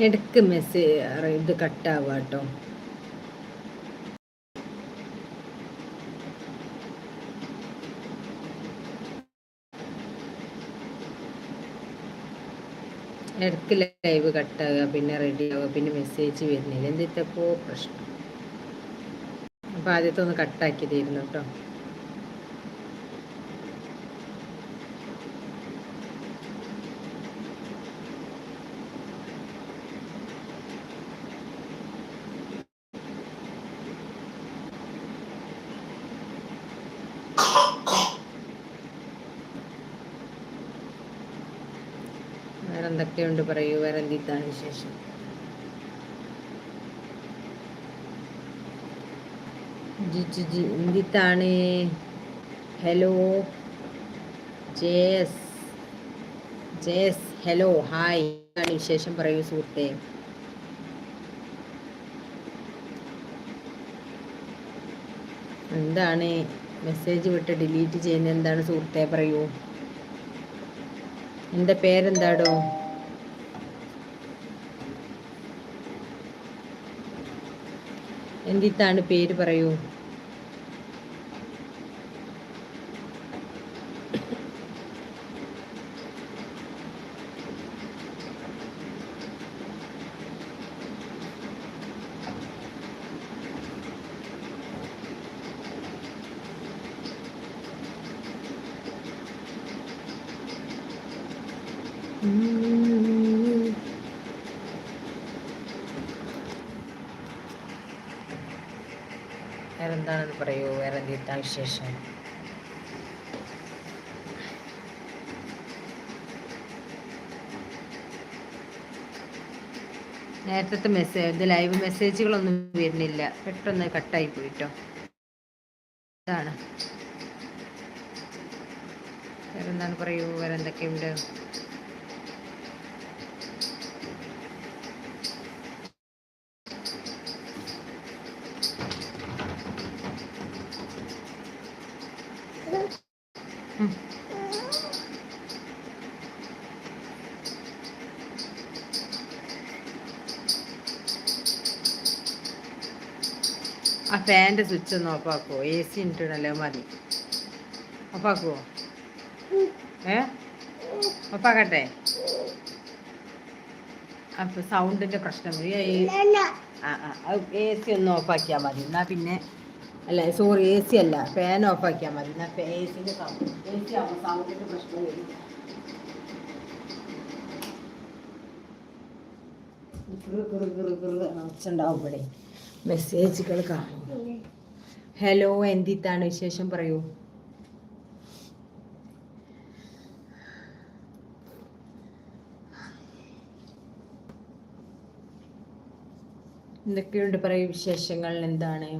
ഇടയ്ക്ക് മെസ്സേജ് ഇത് കട്ടാവുക കേട്ടോ ഇടയ്ക്ക് ലൈവ് കട്ടാവുക പിന്നെ റെഡി ആവുക പിന്നെ മെസ്സേജ് വരുന്നില്ല. എന്തിട്ടപ്പോ പ്രശ്നം? അപ്പോൾ ആദ്യത്തെ ഒന്ന് കട്ടാക്കി തരുന്നു കേട്ടോ വേറെ എന്തൊക്കെയുണ്ട് പറയൂ വേറെ എന്തിത്താണ് വിശേഷം? ജി ജി എന്തിത്താണ് ഹലോ ജേസ് ജേസ് ഹലോ ഹായ്. എന്താണ് വിശേഷം? പറയൂ സുഹൃത്തെ. എന്താണ്? മെസ്സേജ് വിട്ട് ഡിലീറ്റ് ചെയ്യുന്ന എന്താണ് സുഹൃത്തെ? പറയൂ. എന്റെ പേരെന്താടോ? എന്തിത്താണ് പേര് പറയൂ. വേറെ എന്താണെന്ന് പറയൂ? വേറെ എന്തിട്ടാ വിശേഷം? നേരത്തെ മെസ്സേജ് ഇത് ലൈവ് മെസ്സേജുകളൊന്നും വരുന്നില്ല. പെട്ടെന്ന് കട്ടായി പോയിട്ടോ. ഇതാണ്. വേറെന്താണ് പറയൂ? വേറെ ഫാന്റെ സ്വിച്ച് ഒന്ന് ഓഫാക്കുമോ എ സി ഉണ്ടല്ലോ മതി. ഓഫാക്കുമോ ഏ? ഓഫാക്കട്ടെ അപ്പൊ സൗണ്ടിന്റെ പ്രശ്നം. ആ ആ എ സി ഒന്ന് ഓഫാക്കിയാൽ മതി. എന്നാ പിന്നെ അല്ല സോറി എ സി അല്ല. ഫാൻ ഓഫാക്കിയാൽ മതി. എന്നാ എ സിന്റെ സൗണ്ട് എ സി ആവുമ്പോൾ സൗണ്ടിന്റെ പ്രശ്നം വരും. ഉണ്ടാവും ഇവിടെ. മെസ്സേജുകൾ കാണും. ഹലോ എന്തിത്താണ് വിശേഷം പറയൂ. എന്തൊക്കെയുണ്ട് പറയൂ വിശേഷങ്ങൾ എന്താണ്?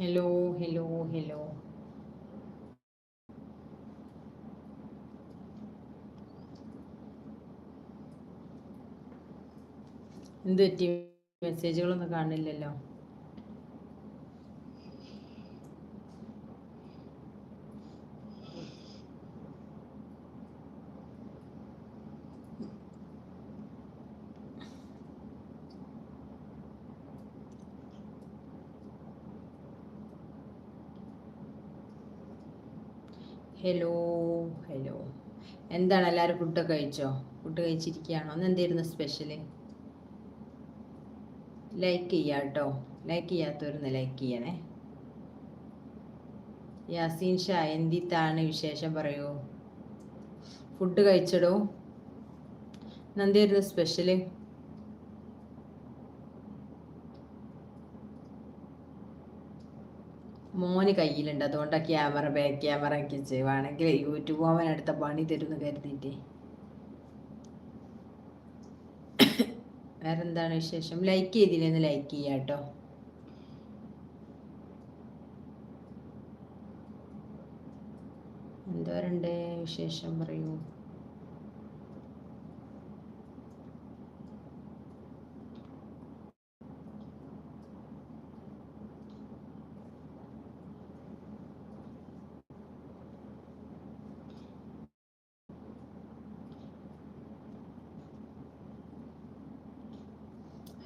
Hello hello hello. എന്ത് പറ്റി മെസ്സേജുകളൊന്നും കാണില്ലല്ലോ ഹലോ ഹലോ എന്താണ് എല്ലാവരും ഫുഡൊക്കെ കഴിച്ചോ? ഫുഡ് കഴിച്ചിരിക്കുകയാണോ? അന്ന് എന്തായിരുന്നു സ്പെഷ്യൽ ലൈക്ക് ചെയ്യാം കേട്ടോ ലൈക്ക് ചെയ്യാത്തവരൊന്ന് ലൈക്ക് ചെയ്യണേ. യാസീൻ ഷാ എന്തിത്താണ് വിശേഷം പറയൂ? ഫുഡ് കഴിച്ചടോ? എന്തായിരുന്നു സ്പെഷ്യൽ മോന് കയ്യിലുണ്ട്. അതുകൊണ്ട് ക്യാമറ ബാക്ക് ക്യാമറ ഒക്കെ ചെയ്യുവാണെങ്കിൽ യൂട്യൂബ് അവൻ അടുത്ത പണി തരുമെന്ന് കരുതിയിട്ട്. വേറെന്താണ് വിശേഷം? ലൈക്ക് ചെയ്തില്ലെന്ന് ലൈക്ക് ചെയ്യാം കേട്ടോ എന്തോരുണ്ട് വിശേഷം പറയൂ.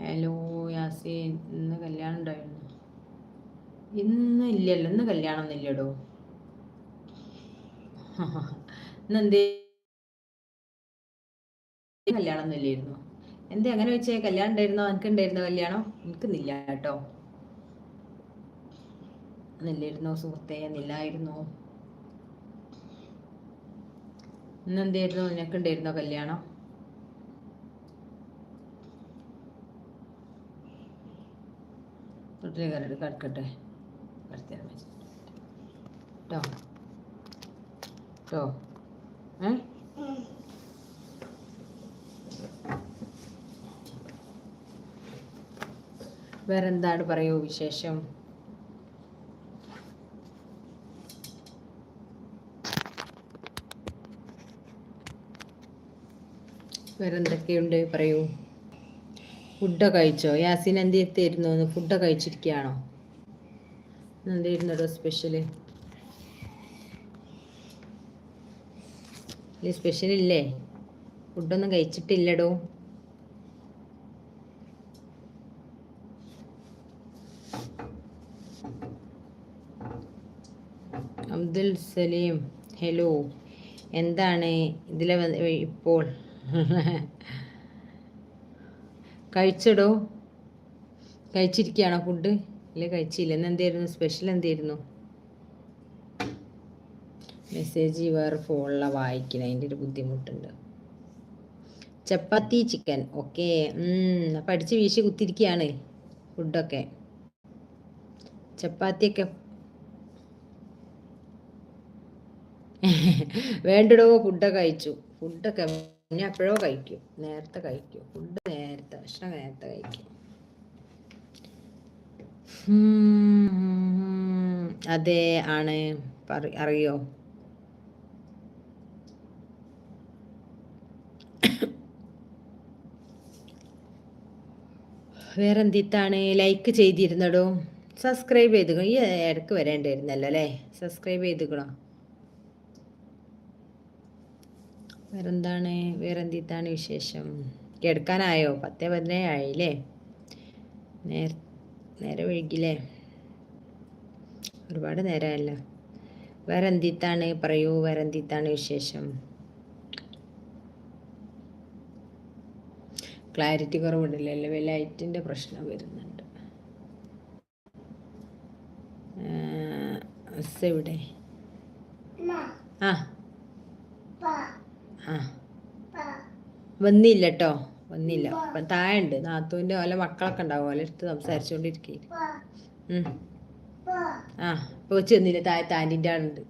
ഹലോ യാസീൻ ഇന്ന് കല്യാണം ഉണ്ടായിരുന്നു. ഇന്ന് ഇല്ലല്ലോ ഇന്ന് കല്യാണം ഒന്നുമില്ലടോ ഇന്ന് എന്തേ? കല്യാണം ഒന്നുമില്ലായിരുന്നു എന്തേ അങ്ങനെ വെച്ചേ കല്യാണം ഉണ്ടായിരുന്നോ? എനിക്ക് ഉണ്ടായിരുന്നോ കല്യാണം? എനിക്കുന്നില്ല കേട്ടോ. നില്ലായിരുന്നോ സുഹൃത്തെ? നില്ലായിരുന്നു ഇന്ന് എന്തായിരുന്നു? നിനക്ക് ഉണ്ടായിരുന്നോ കല്യാണം? തൊട്ടിലെ കരട് കിടക്കട്ടെ? മതി കേട്ടോ കേട്ടോ ഏ? വേറെന്താണ് പറയൂ വിശേഷം? വേറെന്തൊക്കെയുണ്ട് പറയൂ? ഫുഡൊക്കെ കഴിച്ചോ? യാസിൻ എന്തെത്തായിരുന്നു ഫുഡൊക്കെ കഴിച്ചിരിക്കുകയാണോ? എന്തായിരുന്നോ സ്പെഷ്യൽ സ്പെഷ്യൽ ഇല്ലേ ഫുഡൊന്നും കഴിച്ചിട്ടില്ലടോ. അബ്ദുൽ സലീം ഹലോ. എന്താണ് ഇതിലെ ഇപ്പോൾ? കഴിച്ചടോ. കഴിച്ചിരിക്കുകയാണോ ഫുഡ് ഇല്ല കഴിച്ചില്ല. ഇന്ന് എന്തായിരുന്നു? സ്പെഷ്യൽ എന്തായിരുന്നു? മെസ്സേജ് വേറെ ഫോണില വായിക്കണം. അതിന്റെ ഒരു ബുദ്ധിമുട്ടുണ്ട്. ചപ്പാത്തി ചിക്കൻ ഓക്കെ പഠിച്ച് വീശി കുത്തിരിക്കുകയാണ് ഫുഡൊക്കെ ചപ്പാത്തിയൊക്കെ. വേണ്ടടോ ഫുഡൊക്കെ കഴിച്ചു. ഫുഡൊക്കെ ഞാൻ എപ്പോഴോ കഴിക്കും. നേരത്തെ കഴിക്കും. ഫുഡ് നേരത്തെ ഭക്ഷണം നേരത്തെ കഴിക്കും അതെ ആണ്. അറിയോ? വേറെ വേറെന്തിത്താണ്? ലൈക്ക് ചെയ്തിരുന്നടോ. സബ്സ്ക്രൈബ് ചെയ്തു ഈ ഇടയ്ക്ക് വരേണ്ടായിരുന്നല്ലോ അല്ലേ? സബ്സ്ക്രൈബ് ചെയ്തുക്കണോ വേറെന്താണ്? വേറെന്തിത്താണ് വിശേഷം? കിടക്കാനായോ പത്തേ പതിനേ ആയില്ലേ? നേര നേരെ വൈകില്ലേ? ഒരുപാട് നേരമല്ല വേറെ എന്തിത്താണ് പറയൂ വേറെ എന്തിത്താണ് വിശേഷം? ക്ലാരിറ്റി കുറവുണ്ടല്ലേ ലൈറ്റിന്റെ പ്രശ്നം വരുന്നുണ്ട്. എവിടെ? ആ. ആ. വന്നില്ല. കേട്ടോ വന്നില്ല അപ്പം താഴുണ്ട് നാത്തൂന്റെ ഓല മക്കളൊക്കെ ഉണ്ടാവും. ഓല എടുത്ത് സംസാരിച്ചുകൊണ്ടിരിക്കേ ആ ഇപ്പൊ വെച്ച് വന്നില്ല? താഴെ താനിന്റെ ആളുണ്ട്.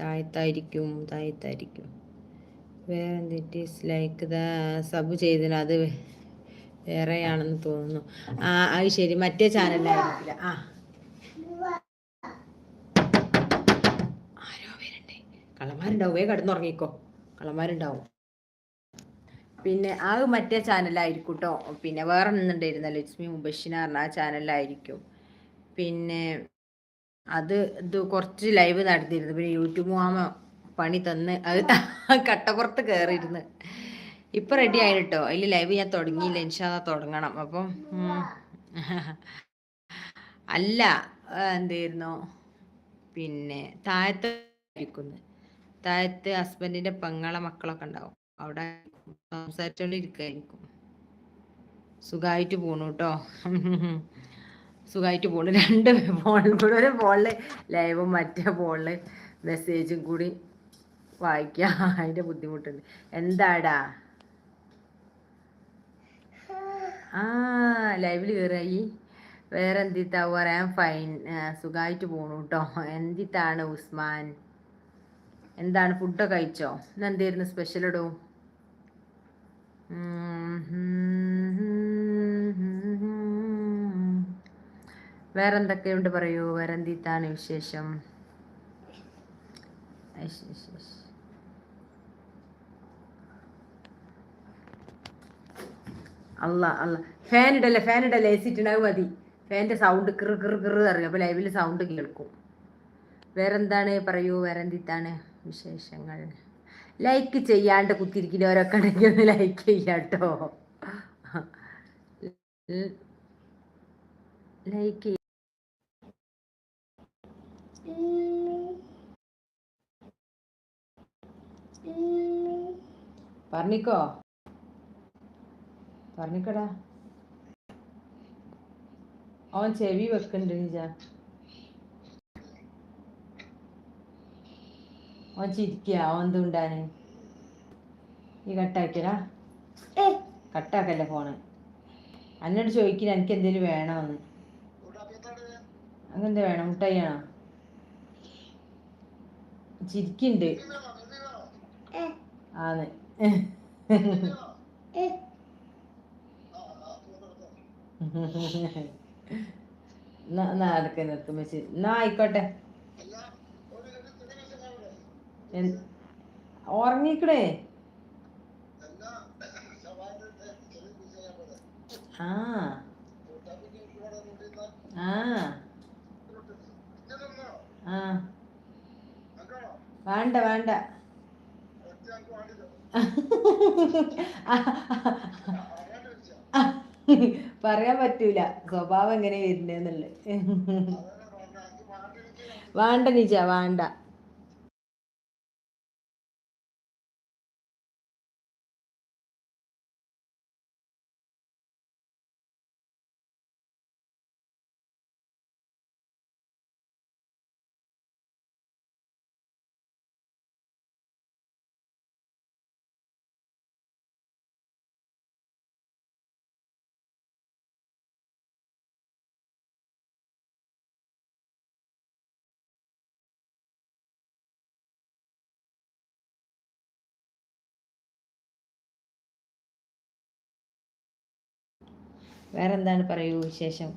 താഴത്തായിരിക്കും. താഴത്തായിരിക്കും. വേറെ എന്തിട്ട് ലൈക്ക് ദ. സബ് ചെയ്തിന്. അത് വേറെയാണെന്ന് തോന്നുന്നു. ആ അത് ശരി. മറ്റേ ചാനലായിരിക്കില്ല ആ. കള്ളന്മാരുണ്ടാവും. വേ കിടന്നുറങ്ങിക്കോ. കള്ളന്മാരുണ്ടാവും പിന്നെ ആ മറ്റേ ചാനലായിരിക്കും കേട്ടോ പിന്നെ വേറെ ഒന്നുണ്ടായിരുന്ന ലക്ഷ്മി മുബഷിന പറഞ്ഞ ആ ചാനലായിരിക്കും. പിന്നെ അത് ഇത് കുറച്ച് ലൈവ് നടത്തിയിരുന്നു. പിന്നെ യൂട്യൂബ് മാമ പണി തന്ന് അത് കട്ടപ്പുറത്ത് കയറിയിരുന്നു ഇപ്പൊ റെഡി ആയി കേട്ടോ അതിൽ ലൈവ് ഞാൻ തുടങ്ങിയില്ല. ഇൻഷാദ തുടങ്ങണം. അപ്പം അല്ല എന്തായിരുന്നു? പിന്നെ താഴത്തെ താഴത്ത് ഹസ്ബൻഡിന്റെ പെങ്ങളെ മക്കളൊക്കെ ഉണ്ടാവും. അവിടെ സംസാരിച്ചോണ്ടിരിക്കായിരിക്കും. സുഖമായിട്ട് പോണു കേട്ടോ സുഖമായിട്ട് പോണു. രണ്ട് ഫോണിൽ കൂടെ ഒരു ഫോണിൽ ലൈവും മറ്റേ ഫോണിൽ മെസ്സേജും കൂടി വായിക്കാം. അതിന്റെ ബുദ്ധിമുട്ടുണ്ട്. എന്താടാ? ആ ലൈവിൽ കയറായി വേറെ എന്തിത്താ പറയാൻ ഫൈൻ സുഖമായിട്ട് പോണു കേട്ടോ എന്തിത്താണ് ഉസ്മാൻ? എന്താണ് ഫുഡ് കഴിച്ചോ? ഇന്ന് എന്തായിരുന്നു സ്പെഷ്യൽ ഇടൂ വേറെന്തൊക്കെയുണ്ട് പറയൂ? വേറെന്തിത്താണ് വിശേഷം? അയ്ശ്, അയ്ശ്, അയ്ശ്. അല്ല അല്ല ഫാൻ ഇടല്ലേ ഫാൻ ഇടല്ലേ സി മതി. ഫാന്റെ സൗണ്ട് കിറു കിറു കിറു അറിയാം? അപ്പോൾ ലൈവിൽ സൗണ്ട് കേൾക്കും. വേറെന്താണ് പറയൂ? വേറെന്തിത്താണ് വിശേഷങ്ങൾ. ലൈക്ക് ചെയ്യാണ്ട് കുത്തിരിക്കുന്നവരൊക്കെ ഉണ്ടെങ്കിൽ ഒന്ന് ലൈക്ക് ചെയ്യാട്ടോ ലൈക്ക് പറഞ്ഞിക്കോ? പറഞ്ഞിക്കടാ. അവൻ ചെവി വെക്കണ്ട് നിജ. അവൻ ചിരിക്കുക ഓൻ എന്തുണ്ടാന് ഈ കട്ടാക്കിയടാ. കട്ടാക്കല്ലേ ഫോണ്. എന്നോട് ചോദിക്കില്ല എനിക്ക് എന്തേലും വേണമെന്ന് അങ്ങനെന്താ വേണം? മുട്ടായിയാണോ? ചിരിക്കുന്നുണ്ട് ആന്ന്. എന്നാ എന്നാ അതൊക്കെ നിർത്തും വെച്ച് എന്നാ ആയിക്കോട്ടെ. ഉറങ്ങിക്കടേ. ആ. ആ. ആ. വേണ്ട വേണ്ട. പറയാൻ പറ്റൂല. സ്വഭാവം എങ്ങനെ വരുന്നേന്നുള്ളത്. വേണ്ട നിജ വേണ്ട. വേറെന്താണ് പറയൂ വിശേഷം?